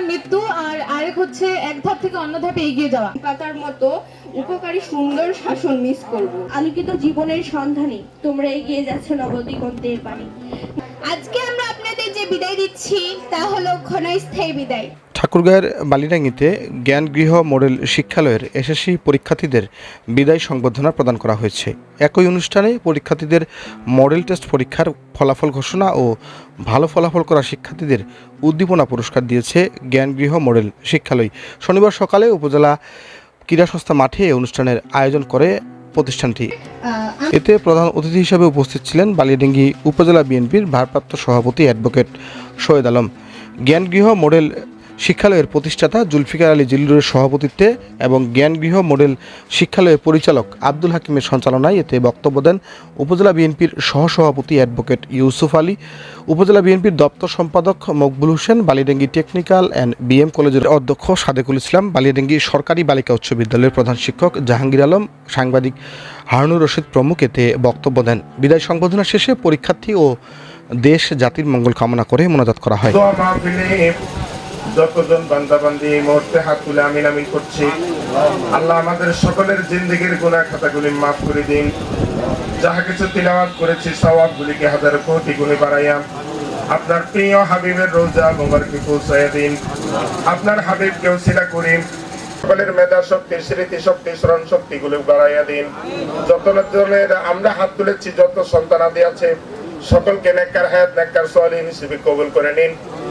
মৃত্যু আর আরেক হচ্ছে এক ধাপ থেকে অন্য ধাপে এগিয়ে যাওয়া। পাতার মতো উপকারী সুন্দর শাসন মিস করব। আলোকিত জীবনের সন্ধানে তোমরা এগিয়ে যাচ্ছ নবদিগন্তের পানে। আজকে আমরা আপনাদের যে বিদায় দিচ্ছি তা হলো ক্ষণস্থায়ী বিদায়। ঠাকুরগাঁয়ের বালিডাঙ্গিতে জ্ঞানগৃহ মডেল শিক্ষালয়ের এসএসসি পরীক্ষার্থীদের বিদায় সংবর্ধনা প্রদান করা হয়েছে। একই অনুষ্ঠানে পরীক্ষার্থীদের মডেল টেস্ট পরীক্ষার ফলাফল ঘোষণা ও ভালো ফলাফল করা শিক্ষার্থীদের উদ্দীপনা পুরস্কার দিয়েছে জ্ঞানগৃহ মডেল শিক্ষালয়। শনিবার সকালে উপজেলা ক্রীড়া সংস্থা মাঠে অনুষ্ঠানের আয়োজন করে প্রতিষ্ঠানটি। এতে প্রধান অতিথি হিসেবে উপস্থিত ছিলেন বালিয়াডেঙ্গি উপজেলা বিএনপির ভারপ্রাপ্ত সভাপতি অ্যাডভোকেট সৈয়দ আলম। জ্ঞানগৃহ মডেল শিক্ষালয়ের প্রতিষ্ঠাতা জুলফিকার আলী জিল্লুরের সভাপতিত্বে এবং জ্ঞানগৃহ মডেল শিক্ষালয়ের পরিচালক আব্দুল হাকিমের সঞ্চালনায় এতে বক্তব্য দেন উপজেলা বিএনপির সহসভাপতি অ্যাডভোকেট ইউসুফ আলী, উপজেলা বিএনপির দপ্তর সম্পাদক Mokbul Hossain, Balidengi technical and BM কলেজের অধ্যক্ষ সাদেকুল ইসলাম, বালিডেঙ্গি সরকারি বালিকা উচ্চ বিদ্যালয়ের প্রধান শিক্ষক জাহাঙ্গীর আলম, সাংবাদিক হারুনুর রশিদ প্রমুখ এতে বক্তব্য দেন। বিদায় সংবর্ধনা শেষে পরীক্ষার্থী ও দেশ জাতির মঙ্গল কামনা করে মোনাজাত করা হয়। যতজন বান্দাবান্দি এই মুহূর্তে হাত তুলে আমিন আমিন করছি, আল্লাহ আমাদের সকলের জিন্দগির গুনাহ খাতাগুলি মাফ করে দিন। যাহা কিছু তিলাওয়াত করেছি সওয়াব গুলিকে হাজার কোটি গুণে বাড়াইয়া আপনার প্রিয় হাবিবের রোজা মোবারকে পৌঁছাইয়া দিন। আপনার হাবিবকে ওসিলা করি। সকলের মেধা শক্তি, স্মৃতি শক্তি, স্মরণ শক্তি গুলো বাড়াইয়া দিন। যত জনের আমরা হাত তুলেছি, যত সন্তানাদি আছে, সকলকে নেককার হায়াত, নেককার সোয়ালিন হিসেবে কবুল করে নিন।